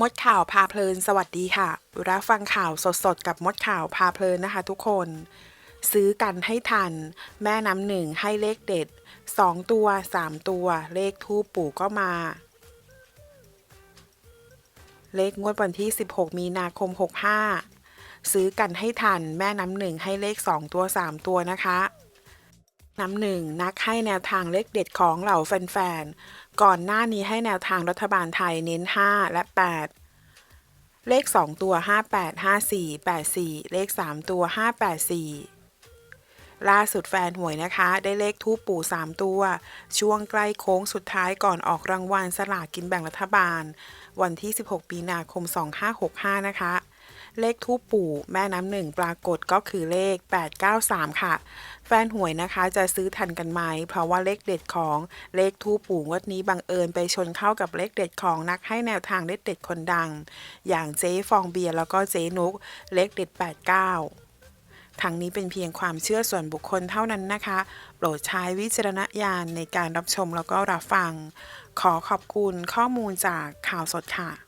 มดข่าวพาเพลิน สวัสดีค่ะ รับฟังข่าวสดๆ กับมดข่าวพาเพลินนะคะทุกคน ซื้อกันให้ทัน แม่น้ำหนึ่งให้เลขเด็ด 2 ตัว 3 ตัว เลขทูปปู่ก็มา เลขงวดวันที่ 16 มีนาคม 65 ซื้อกันให้ทัน แม่น้ำหนึ่งให้เลข 2 ตัว 3 ตัวนะคะ น้ำหนึ่งนักให้แนวทางเลขเด็ดของเหล่าแฟนๆ ก่อนหน้านี้ให้แนวทางรัฐบาลไทยเน้น 5 และ 8 เลข 2 ตัว 58 54 84 เลข 3 ตัว 584 ล่าสุดแฟนหวยนะคะ ได้เลขทูปปู่ 3 ตัว ช่วงใกล้โค้งสุดท้ายก่อนออกรางวัลสลากกินแบ่งรัฐบาล วันที่ 16 ปีนาคม 2565 นะคะ เลขทูปปู่แม่น้ำหนึ่งปรากฏก็คือเลข 893 ค่ะ แฟนหวยนะคะจะซื้อทันกันไหม เพราะว่าเลขเด็ดของเลขทูปปู่งวดนี้บังเอิญไปชนเข้ากับเลขเด็ดของนักให้แนวทางเลขเด็ดคนดัง อย่างเจ๊ฟองเบียร์แล้วก็เจ๊นุกเลขเด็ด 89ทั้งนี้เป็นเพียงความเชื่อส่วนบุคคลเท่านั้นนะคะ โปรดใช้วิจารณญาณในการรับชมแล้วก็รับฟัง ขอขอบคุณข้อมูลจากข่าวสดค่ะ